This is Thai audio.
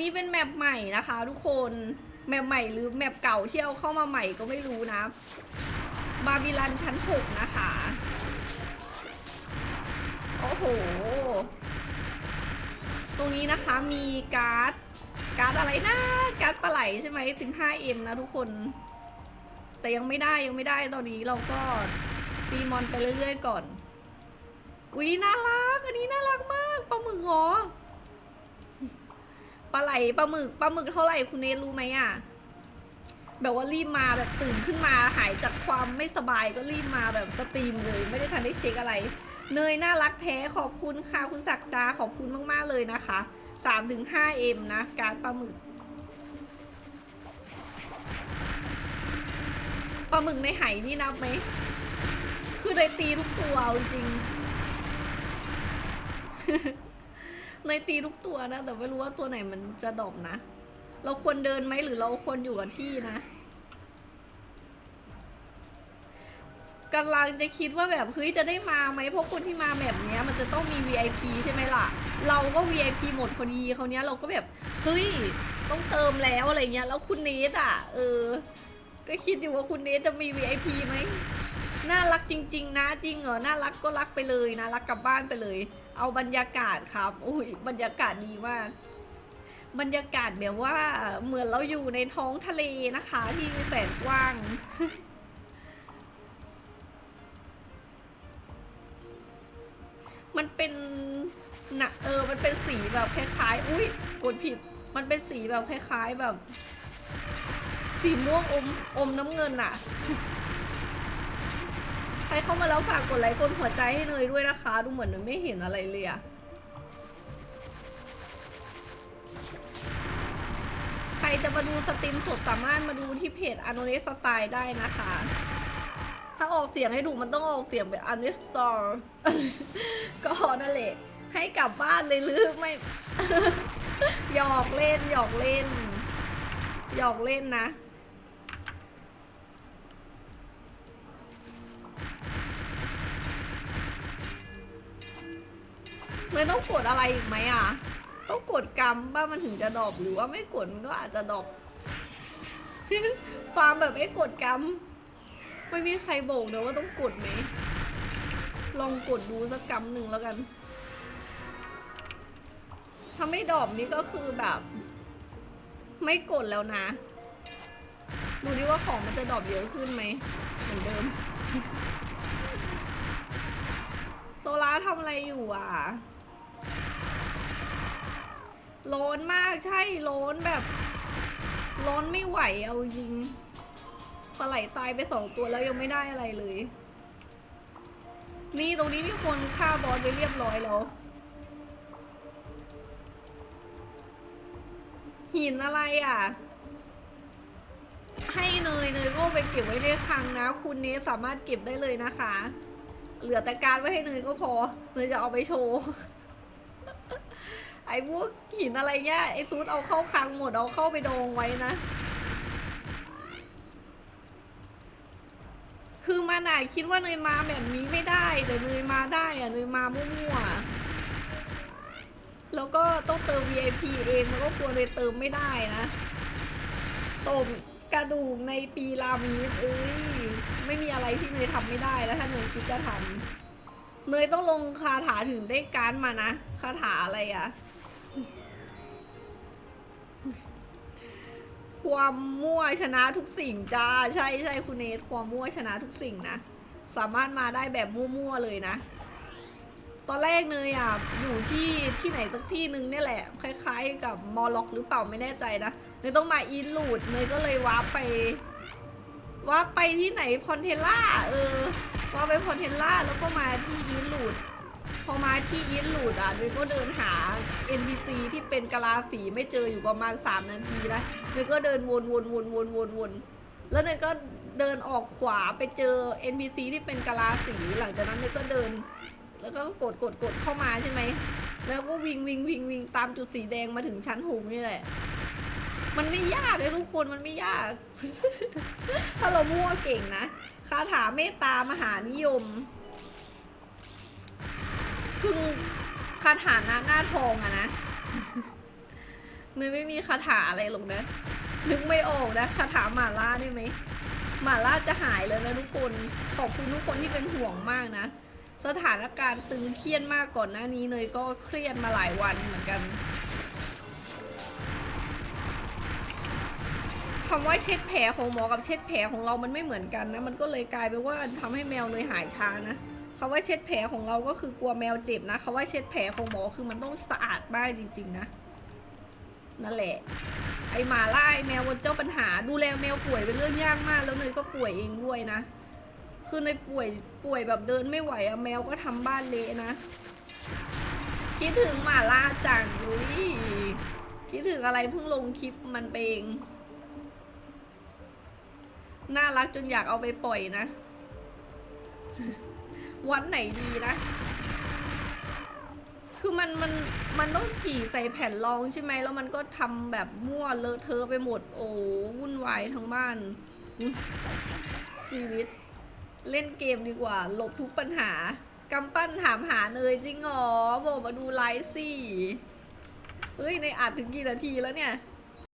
นี้เป็นแมปใหม่นะคะ ทุกคน แมปใหม่หรือแมปเก่าที่เอาเข้ามาใหม่ก็ไม่รู้นะ บาบิลันชั้นหกนะคะ โอ้โห ตรงนี้นะคะมีการ์ด การ์ดอะไรนะ การ์ดปลาไหลใช่ไหม 15M นะทุกคน แต่ยังไม่ได้ยังไม่ได้ตอนนี้เราก็ตีมอนไปเรื่อยๆก่อน อุ๊ยน่ารัก อันนี้น่ารักมากปลาหมึกหรอ ปลาไหลปลาหมึกปลาหมึกเท่าไหร่คุณเนทรู้ไหมอะแบบว่ารีบมาแบบตื่นขึ้นมาหายจากความไม่สบายก็รีบมาแบบสตรีมเลย ไม่ได้ทันได้เช็คอะไร เนยน่ารักแท้ขอบคุณค่ะคุณศักดาขอบคุณมากๆเลยนะคะ3ถึง5 M นะ การปลาหมึกปลาหมึกในไหนี่นับไหม คือเลยตีทุกตัวจริง ในตีทุกตัวนะ แต่ไม่รู้ว่าตัวไหนมันจะดรอปนะ เราควรเดินไหมหรือเราควรอยู่กับที่นะกำลังจะคิดว่าแบบเฮ้ยจะได้มาไหมเพราะคนที่มาแบบเนี้ยมันจะต้องมี VIP ใช่ไหมล่ะ เราก็ VIP หมดพอดีเขาเนี้ยเราก็แบบเฮ้ยต้องเติมแล้วอะไรเงี้ยแล้วคุณเนทอะเออ ก็คิดอยู่ว่าคุณเนทจะมี VIP ไหมน่ารักจริง ๆ นะจริงเหรอน่ารักก็รักไปเลยนะรักกลับบ้านไปเลย เอาบรรยากาศครับอุ้ยบรรยากาศดีมาก บรรยากาศแบบว่าเหมือนเราอยู่ในท้องทะเลนะคะ ที่แสนกว้าง มันเป็นหนะเออ มันเป็นสีแบบคล้ายๆ อุ้ยกดผิด มันเป็นสีแบบคล้ายๆแบบ สีม่วงอมอมน้ำเงินอะ ใครเข้ามาแล้วฝากกดไลค์กดหัวใจให้เนยด้วยนะคะ ดูเหมือนไม่เห็นอะไรเลยอะใครจะมาดูสตรีมสดสามารถมาดูที่เพจอ n o เ s สไตล์ได้นะคะ ถ้าออกเสียงให้ดูมันต้องออกเสียงแบบ u n s t o r ก็นั่นแหละให้กลับบ้านเลยหรือไม่หยอกเล่นหยอกเล่นหยอกเล่นนะ เลยต้องกดอะไรอีกไหมอะ ต้องกดกรรมบ้ามันถึงจะดอปหรือว่าไม่กดมันก็อาจจะดอปฟาร์มแบบไม่กดกรรมไม่มีใครบอกนะว่าต้องกดไหม ลองกดดูสักกำหนึ่งแล้วกัน ถ้าไม่ดอปนี่ก็คือแบบ ไม่กดแล้วนะดูดิว่าของมันจะดอปเยอะขึ้นไหมเหมือนเดิม โซล่าทำอะไรอยู่อะ โล้นมากใช่โล้นแบบโล้นไม่ไหวเอาจริงปลาไหลตายไปสองตัวแล้วยังไม่ได้อะไรเลย นี่ตรงนี้มีคนฆ่าบอสไปเรียบร้อยแล้ว หินอะไรอะ ให้เนยเนยก็ไปเก็บไว้ในคลังนะ คุณเนสสามารถเก็บได้เลยนะคะ เหลือแต่การไว้ให้เนยก็พอ เนยจะเอาไปโชว์ ไอ้พวกหินอะไรเงี้ยไอ้ซูดเอาเข้าคังหมดเอาเข้าไปดองไว้นะ คือมันอะคิดว่าเนยมาแบบนี้ไม่ได้แต่เนยมาได้อะเนยมามั่วๆแล้วก็ต้องเติม VIP เองมันก็กลัวเลยเติมไม่ได้นะตบกระดูกในปีรามีดเอ้ยไม่มีอะไรที่เนยทำไม่ได้แล้วถ้าเนยคิดจะทำเนยต้องลงคาถาถึงได้การมานะ คาถาอะไรอะ ความมั่วชนะทุกสิ่งจ้าใช่ใช่คุณเนทความมั่วชนะทุกสิ่งนะ สามารถมาได้แบบมั่วๆเลยนะ ตอนแรกเนยอะอยู่ที่ที่ไหนสักที่หนึ่งเนี่ยแหละ คล้าย ๆ กับมอล็อกหรือเปล่าไม่แน่ใจนะเนยต้องมาอินลูดเนยก็เลยวาร์ไปวาร์ไปที่ไหนพอนเทล่าเออวาร์ไปพอนเทล่าแล้วก็มาที่อินลูด พอมาที่อีทลูดอะเนยก็เดินหา NPC ที่เป็นกะลาสีไม่เจออยู่ประมาณ 3 นาทีนะเนยก็เดินวนวนวนวนวนวนแล้วเนยก็เดินออกขวาไปเจอ NPC ที่เป็นกะลาสีหลังจากนั้นเนยก็เดิน แล้วก็กดกดกดเข้ามาใช่ไหมแล้วก็วิ่งวิ่งวิ่งวิ่งตามจุดสีแดงมาถึงชั้นหกนี่แหละ มันไม่ยากเลยทุกคนมันไม่ยาก ถ้าเรามั่วเก่งนะคาถาเมตตามหานิยม พึ่งคาถาหน้าหน้าทองอะนะเนยไม่มีคาถาอะไรหรอกนะ นึกไม่ออกนะคาถาหมาล่าได้ไหมหมาล่าจะหายเลยนะทุกคน ขอบคุณทุกคนที่เป็นห่วงมากนะ สถานการณ์ตึงเครียดมากก่อนหน้านี้เนยก็เครียดมาหลายวันเหมือนกันคำว่าเช็ดแผลของหมอกับเช็ดแผลของเรามันไม่เหมือนกันนะ มันก็เลยกลายเป็นว่าทำให้แมวเนยหายช้านะ คำว่าเช็ดแผลของเราก็คือกลัวแมวเจ็บนะคำว่าเช็ดแผลของหมอคือมันต้องสะอาดมากจริง ๆ นะ นั่นแหละ ไอหมาล่าไอแมววันเจ้าปัญหา ดูแลแมวป่วยเป็นเรื่องยากมาก แล้วเนยก็ป่วยเองด้วยนะ คือในป่วยป่วยแบบเดินไม่ไหวอะแมวก็ทำบ้านเละนะ คิดถึงหมาล่าจังอุ้ยคิดถึงอะไรเพิ่งลงคลิปมันไปเอง น่ารักจนอยากเอาไปปล่อยนะ วันไหนดีนะ คือมันมันมันต้องฉี่ใส่แผ่นรองใช่ไหมแล้วมันก็ทำแบบมั่วเลอะเทอะไปหมด โอ้วุ่นวายทั้งบ้าน ชีวิต เล่นเกมดีกว่า หลบทุกปัญหากำปั้นถามหาเนยจริงเหรอบอกมาดูไลฟ์สิเฮ้ย ในอัดถึงกี่นาทีแล้วเนี่ย